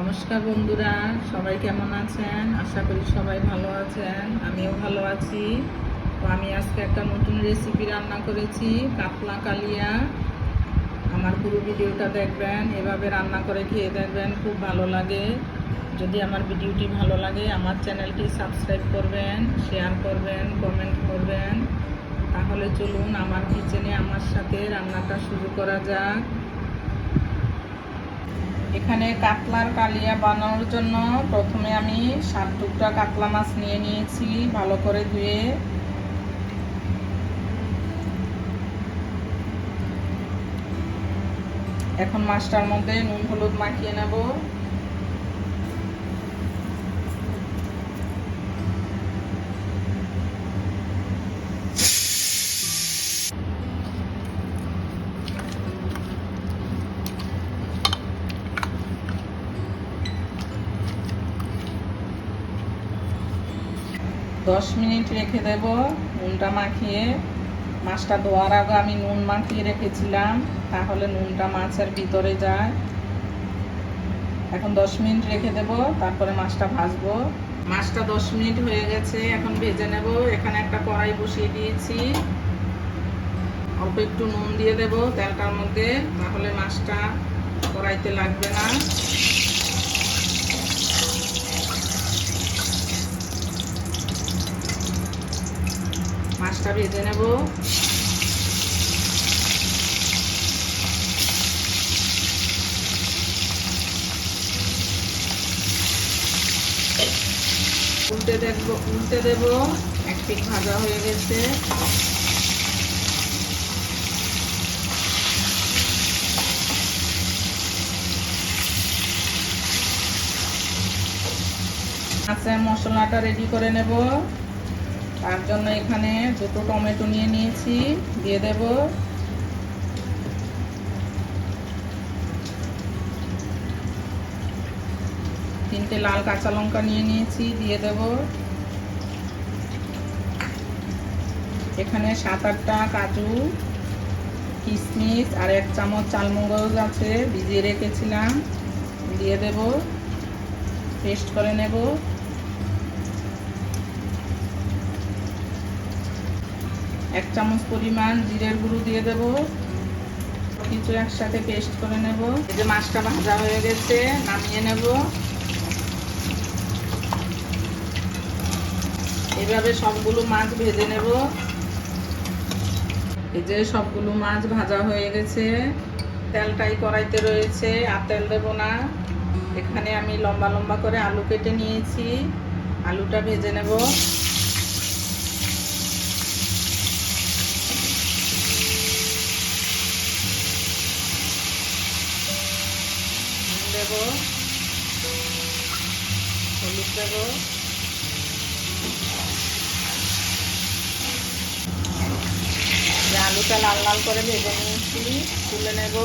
নমস্কার বন্ধুরা, সবাই কেমন আছেন? আশা করি সবাই ভালো আছেন। আমিও ভালো আছি। তো আমি আজকে একটা নতুন রেসিপি রান্না করেছি, কাতলা কালিয়া। আমার পুরো ভিডিওটা দেখবেন, এভাবে রান্না করে খেয়ে দেখবেন, খুব ভালো লাগে। যদি আমার ভিডিওটি ভালো লাগে, আমার চ্যানেলটি সাবস্ক্রাইব করবেন শেয়ার করবেন কমেন্ট করবেন। তাহলে চলুন আমার কিচেনে আমার সাথে রান্নাটা শুরু করা যাক। এখানে কাতলার কালিয়া বানানোর জন্য প্রথমে আমি সাত টুকরা কাতলা মাছ নিয়ে নিয়েছি, ভালো করে ধুয়ে। এখন মাছটার মধ্যে নুন হলুদ মাখিয়ে নেব। দশ মিনিট রেখে দেব, নুনটা মাখিয়ে। মাছটা ধোয়ার আগে আমি নুন মাখিয়ে রেখেছিলাম, তাহলে নুনটা মাছের ভিতরে যায়। এখন দশ মিনিট রেখে দেব, তারপরে মাছটা ভাজবো। মাছটা দশ মিনিট হয়ে গেছে, এখন ভেজে নেব। এখানে একটা কড়াই বসিয়ে দিয়েছি। অল্প একটু নুন দিয়ে দেব তেলটার মধ্যে, তাহলে মাছটা কড়াইতে লাগবে না। মাছটা ভেজে নেব। উল্টে দেখব, উল্টে দেব। এক পিক ভাজা হয়ে গেছে। আচ্ছা মশলাটা রেডি করে নেব। তার জন্য এখানে দুটো টমেটো নিয়ে নিয়েছি, দিয়ে দেব। তিনটে লাল কাঁচা লঙ্কা নিয়ে নিয়েছি, দিয়ে দেব। এখানে সাত আটটা কাজু, কিশমিশ আর এক চামচ চালমগজ আছে, ভিজিয়ে রেখেছিলাম, দিয়ে দেব। পেস্ট করে নেব। এক চামচ পরিমাণ জিরের গুঁড়ো দিয়ে দেব। কিছু একসাথে পেস্ট করে নেব। এই যে মাছটা ভাজা হয়ে গেছে, নামিয়ে নেব। এভাবে সবগুলো মাছ ভেজে নেব। এই যে সবগুলো মাছ ভাজা হয়ে গেছে। তেলটাই কড়াইতে রয়েছে, আর তেল দেবো না। এখানে আমি লম্বা লম্বা করে আলু কেটে নিয়েছি। আলুটা ভেজে নেব। দেব হলুদ দেব আলুটা লাল লাল করে ভেজে নিয়েছি, তুলে নেব।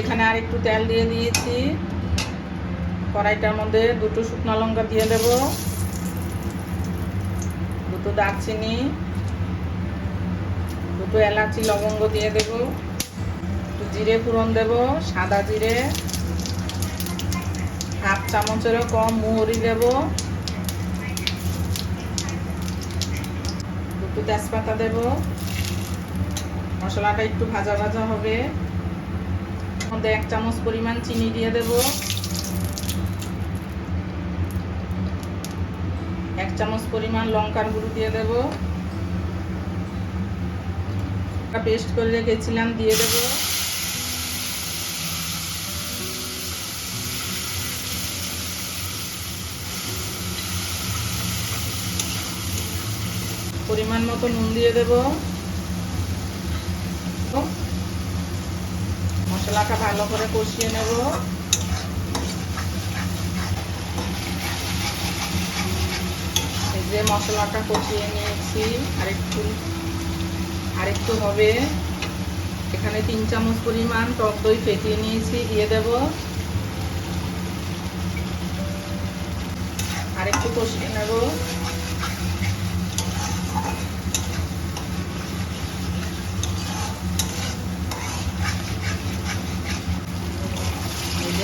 এখানে আর একটু তেল দিয়ে দিয়েছি, কড়াইটার মধ্যে দুটো শুকনো লঙ্কা দিয়ে দেব। দুটো দারচিনি, দুটো এলাচি লবঙ্গ দিয়ে দেব, একটু জিরে ফোড়ন দেব, সাদা জিরে, হাফ চামচেরও কম মুহরি দেব, দুটো তেজপাতা দেব, মশলাটা একটু ভাজা ভাজা হবে, মধ্যে এক চামচ পরিমাণ চিনি দিয়ে দেব। এক চামচ পরিমাণ লঙ্কার গুঁড়ো দিয়ে দেব। পেস্ট করে রেখেছিলাম, দিয়ে দেব। পরিমাণ মতো নুন দিয়ে দেব। মশলাটা ভালো করে কষিয়ে নেব। যে মশলাটা কষিয়ে নিয়েছি, আরেকটু আরেকটু হবে। এখানে তিন চামচ পরিমাণ টক দই ফেটিয়ে নিয়েছি, দিয়ে দেব। আরেকটু কষিয়ে নেব।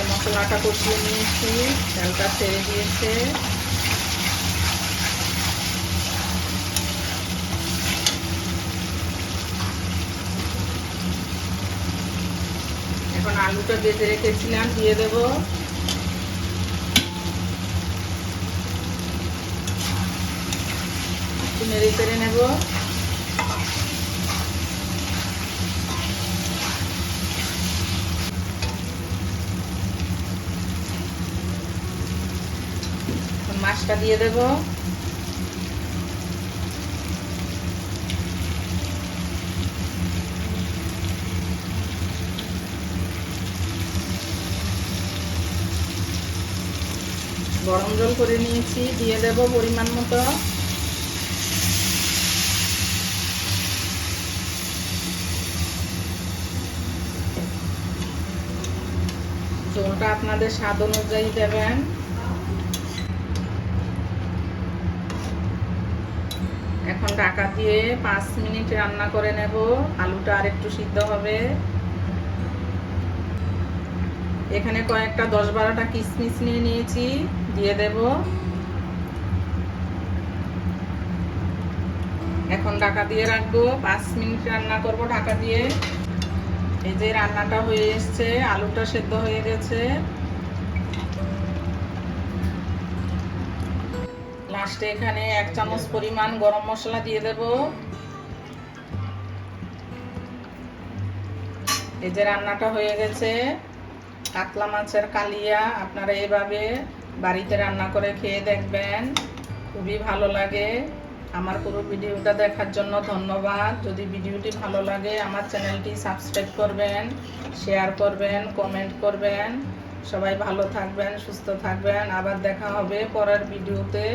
মশলাটা কষিয়ে নিয়েছি, তেলটা ছেড়ে দিয়েছে। আলুটা বেঁধে রেখেছিলাম দিয়ে দেব। নেড়ে চেড়ে নেব। মাছটা দিয়ে দেব। গরম জল করে নিয়েছি, দিয়ে দেব পরিমাণ মতো। জলটা আপনাদের স্বাদ অনুযায়ী দেবেন। এখন ঢাকা দিয়ে পাঁচ মিনিট রান্না করে নেব। আলুটা আর একটু সিদ্ধ হবে। এখানে কয়েকটা দশ বারোটা কিশমিশ নিয়ে নিয়েছি, দিয়ে দেব। এখন ঢাকা দিয়ে রাখব, পাঁচ মিনিট রান্না করব ঢাকা দিয়ে। এই যে রান্নাটা হয়ে এসছে, আলুটা সেদ্ধ হয়ে গেছে। লাস্টে এখানে এক চামচ পরিমাণ গরম মশলা দিয়ে দেব। এই যে রান্নাটা হয়ে গেছে। কাতলা মাছের কালিয়া আপনারা এভাবে বাড়িতে রান্না করে খেয়ে দেখবেন। খুবই ভালো লাগে। আমার পুরো ভিডিওটা দেখার জন্য ধন্যবাদ। যদি ভিডিওটি ভালো লাগে, আমার চ্যানেলটি সাবস্ক্রাইব করবেন, শেয়ার করবেন, কমেন্ট করবেন। সবাই ভালো থাকবেন, সুস্থ থাকবেন। আবার দেখা হবে পরের ভিডিওতে।